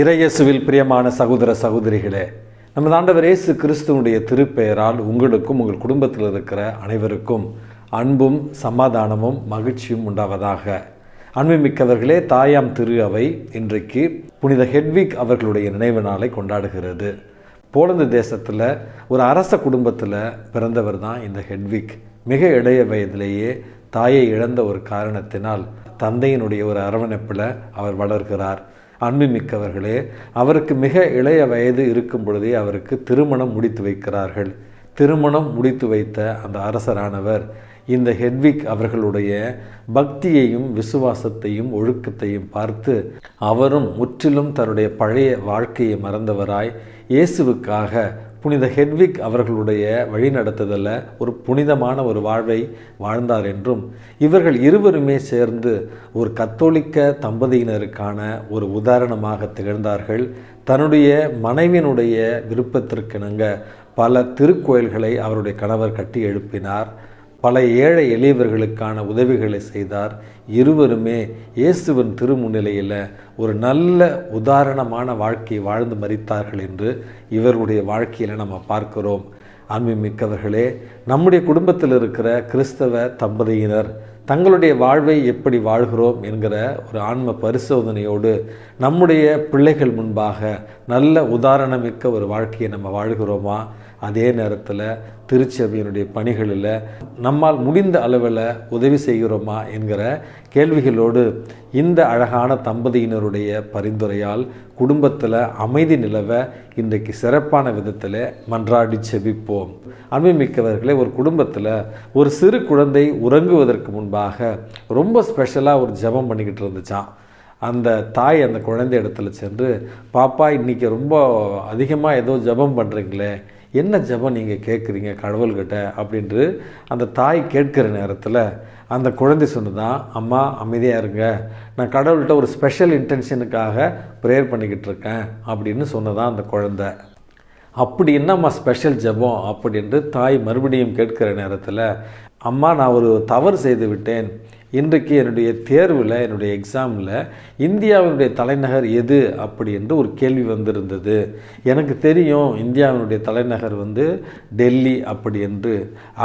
இறையேசுவில் பிரியமான சகோதர சகோதரிகளே நமது ஆண்டவர் இயேசு கிறிஸ்துவனுடைய திருப்பெயரால் உங்களுக்கும் உங்கள் குடும்பத்தில் இருக்கிற அனைவருக்கும் அன்பும் சமாதானமும் மகிழ்ச்சியும் உண்டாவதாக. அன்புமிக்கவர்களே தாயாம் திரு அவை இன்றைக்கு புனித ஹெட்விக் அவர்களுடைய நினைவு நாளை கொண்டாடுகிறது. போலந்து தேசத்தில் ஒரு அரச குடும்பத்தில் பிறந்தவர் தான் இந்த ஹெட்விக். மிக இளைய வயதிலேயே தாயை இழந்த ஒரு காரணத்தினால் தந்தையினுடைய ஒரு அரவணைப்பில் அவர் வளர்கிறார். அன்புமிக்கவர்களே அவருக்கு மிக இளைய வயது இருக்கும் பொழுதே அவருக்கு திருமணம் முடித்து வைக்கிறார்கள். திருமணம் முடித்து வைத்த அந்த அரசரானவர் இந்த ஹெட்விக் அவர்களுடைய பக்தியையும் விசுவாசத்தையும் ஒழுக்கத்தையும் பார்த்து அவரும் முற்றிலும் தன்னுடைய பழைய வாழ்க்கையை மறந்தவராய் இயேசுவுக்காக புனித ஹெட்விக் அவர்களுடைய வழிநடத்துதலில் ஒரு புனிதமான ஒரு வாழ்வை வாழ்ந்தார் என்றும் இவர்கள் இருவருமே சேர்ந்து ஒரு கத்தோலிக்க தம்பதியினருக்கான ஒரு உதாரணமாக திகழ்ந்தார்கள். தன்னுடைய மனைவியினுடைய விருப்பத்திற்கிணங்க பல திருக்கோயில்களை அவருடைய கணவர் கட்டி எழுப்பினார். பல ஏழை எளியவர்களுக்கான உதவிகளை செய்தார். இருவருமே இயேசுவின் திருமுன்னிலையில் ஒரு நல்ல உதாரணமான வாழ்க்கையை வாழ்ந்து மறித்தார்கள் என்று இவருடைய வாழ்க்கையில் நம்ம பார்க்கிறோம். அன்புமிக்கவர்களே நம்முடைய குடும்பத்தில் இருக்கிற கிறிஸ்தவ தம்பதியினர் தங்களுடைய வாழ்வை எப்படி வாழ்கிறோம் என்கிற ஒரு ஆன்ம பரிசோதனையோடு நம்முடைய பிள்ளைகள் முன்பாக நல்ல உதாரணமிக்க ஒரு வாழ்க்கையை நம்ம வாழ்கிறோமா? அதே நேரத்தில் திருச்சபையினுடைய பணிகளில் நம்மால் முடிந்த அளவில் உதவி செய்கிறோமா என்கிற கேள்விகளோடு இந்த அழகான தம்பதியினருடைய பரிந்துரையால் குடும்பத்தில் அமைதி நிலவ இன்றைக்கு சிறப்பான விதத்தில் மன்றாடி செபிப்போம். அன்புமிக்கவர்களே ஒரு குடும்பத்தில் ஒரு சிறு குழந்தை உறங்குவதற்கு முன்பாக ரொம்ப ஸ்பெஷலாக ஒரு ஜெபம் பண்ணிக்கிட்டு இருந்துச்சான் அந்த தாய் அந்த குழந்தை இடத்துல சென்று பாப்பா இன்றைக்கி ரொம்ப அதிகமாக ஏதோ ஜெபம் பண்ணுறீங்களே என்ன ஜெபம் நீங்கள் கேட்குறீங்க கடவுள்கிட்ட அப்படின்ட்டு அந்த தாய் கேட்குற நேரத்தில் அந்த குழந்தை சொன்னதான் அம்மா அமைதியாக இருங்க. நான் கடவுள்கிட்ட ஒரு ஸ்பெஷல் இன்டென்ஷனுக்காக ப்ரேயர் பண்ணிக்கிட்டு இருக்கேன் அப்படின்னு சொன்னதான் அந்த குழந்தை. அப்படி என்னம்மா ஸ்பெஷல் ஜெபம் அப்படின்ட்டு தாய் மறுபடியும் கேட்கிற நேரத்தில் அம்மா நான் ஒரு தவறு செய்து விட்டேன். இன்றைக்கு என்னுடைய தேர்வில் என்னுடைய எக்ஸாமில் இந்தியாவினுடைய தலைநகர் எது அப்படி என்று ஒரு கேள்வி வந்திருந்தது. எனக்கு தெரியும் இந்தியாவினுடைய தலைநகர் வந்து டெல்லி அப்படி என்று.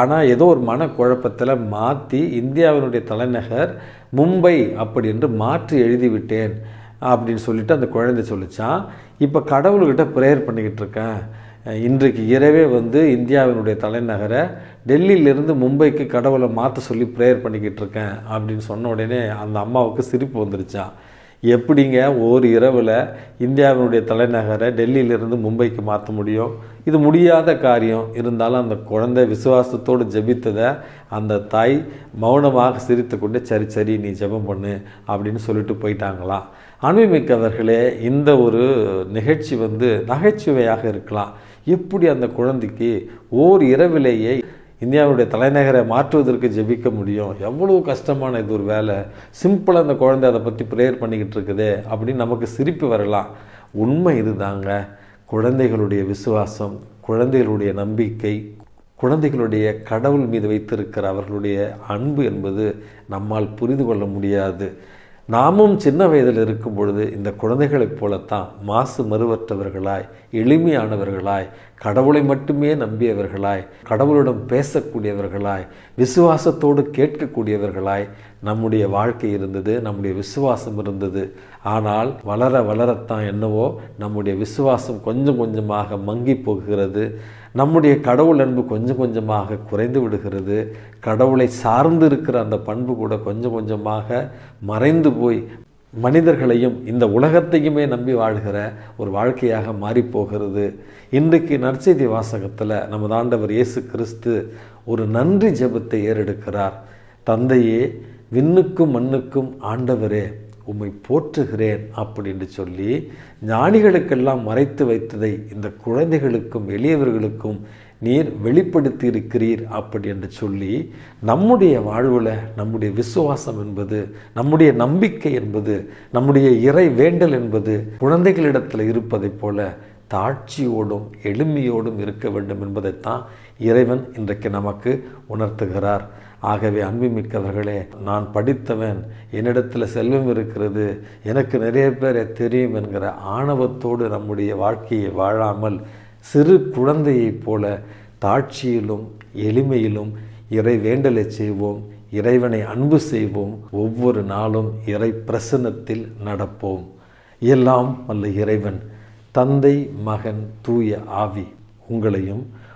ஆனால் ஏதோ ஒரு மனக்குழப்பத்தில் மாற்றி இந்தியாவினுடைய தலைநகர் மும்பை அப்படி என்று மாற்றி எழுதிவிட்டேன் அப்படின்னு சொல்லிட்டு அந்த குழந்தை சொல்லிச்சான் இப்போ கடவுள்கிட்ட ப்ரேயர் பண்ணிக்கிட்டு இருக்கேன். இன்றைக்கு இரவே வந்து இந்தியாவினுடைய தலைநகரை டெல்லியிலிருந்து மும்பைக்கு கடவுளை மாற்ற சொல்லி ப்ரேயர் பண்ணிக்கிட்டு இருக்கேன் அப்படின்னு சொன்ன உடனே அந்த அம்மாவுக்கு சிரிப்பு வந்துருச்சான் எப்படிங்க ஒரு இரவில் இந்தியாவினுடைய தலைநகரை டெல்லியிலிருந்து மும்பைக்கு மாற்ற முடியும்? இது முடியாத காரியம். இருந்தாலும் அந்த குழந்தை விசுவாசத்தோடு ஜெபித்ததை அந்த தாய் மௌனமாக சிரித்து கொண்டு சரி சரி நீ ஜெபம் பண்ணு அப்படின்னு சொல்லிட்டு போயிட்டாங்களாம் அன்புமிக்கவர்களே இந்த ஒரு நிகழ்ச்சி வந்து நகைச்சுவையாக இருக்கலாம். எப்படி அந்த குழந்தைக்கு ஓர் இரவிலேயே இந்தியாவுடைய தலைநகரை மாற்றுவதற்கு ஜெபிக்க முடியும்? எவ்வளோ கஷ்டமான இது ஒரு வேலை. சிம்பிளாக அந்த குழந்தை அதை பற்றி ப்ரேயர் பண்ணிக்கிட்டு இருக்குது அப்படின்னு நமக்கு சிரிப்பு வரலாம். உண்மை இதுதாங்க. குழந்தைகளுடைய விசுவாசம் குழந்தைகளுடைய நம்பிக்கை குழந்தைகளுடைய கடவுள் மீது வைத்திருக்கிற அவர்களுடைய அன்பு என்பது நம்மால் புரிந்து கொள்ள முடியாது. நாமும் சின்ன வயதில் இருக்கும் பொழுது இந்த குழந்தைகளைப் போலத்தான் மாசு மறுவற்றவர்களாய் எளிமையானவர்களாய் கடவுளை மட்டுமே நம்பியவர்களாய் கடவுளிடம் பேசக்கூடியவர்களாய் விசுவாசத்தோடு கேட்கக்கூடியவர்களாய் நம்முடைய வாழ்க்கை இருந்தது நம்முடைய விசுவாசம் இருந்தது. ஆனால் வளர வளரத்தான் என்னவோ நம்முடைய விசுவாசம் கொஞ்சம் கொஞ்சமாக மங்கி போகிறது. நம்முடைய கடவுள் அன்பு கொஞ்சம் கொஞ்சமாக குறைந்து விடுகிறது. கடவுளை சார்ந்து இருக்கிற அந்த பண்பு கூட கொஞ்சம் கொஞ்சமாக மறைந்து போய் மனிதர்களையும் இந்த உலகத்தையுமே நம்பி வாழ்கிற ஒரு வாழ்க்கையாக மாறிப்போகிறது. இன்றைக்கு நற்செய்தி வாசகத்தில் நமது ஆண்டவர் இயேசு கிறிஸ்து ஒரு நன்றி ஜெபத்தை ஏறெடுக்கிறார். தந்தையே விண்ணுக்கும் மண்ணுக்கும் ஆண்டவரே உம்மை போற்றுகிறேன் அப்படின்னு சொல்லி ஞானிகளுக்கெல்லாம் மறைத்து வைத்ததை இந்த குழந்தைகளுக்கும் எளியவர்களுக்கும் நீர் வெளிப்படுத்தி இருக்கிறீர் அப்படி என்று சொல்லி நம்முடைய வாழ்வில் நம்முடைய விசுவாசம் என்பது நம்முடைய நம்பிக்கை என்பது நம்முடைய இறை வேண்டல் என்பது குழந்தைகளிடத்தில் இருப்பதைப் போல தாட்சியோடும் எளிமையோடும் இருக்க வேண்டும் என்பதைத்தான் இறைவன் இன்றைக்கு நமக்கு உணர்த்துகிறார். ஆகவே அன்புமிக்கவர்களே நான் படித்தவன் என்னிடத்தில் செல்வம் இருக்கிறது எனக்கு நிறைய பேரை தெரியும் என்கிற ஆணவத்தோடு நம்முடைய வாழ்க்கையை வாழாமல் சிறு குழந்தையைப் போல தாட்சியிலும் எளிமையிலும் இறை வேண்டலை செய்வோம் இறைவனை அன்பு செய்வோம் ஒவ்வொரு நாளும் இறை பிரசன்னத்தில் நடப்போம். எல்லாம் வல்ல இறைவன் தந்தை மகன் தூய ஆவி உங்களையும்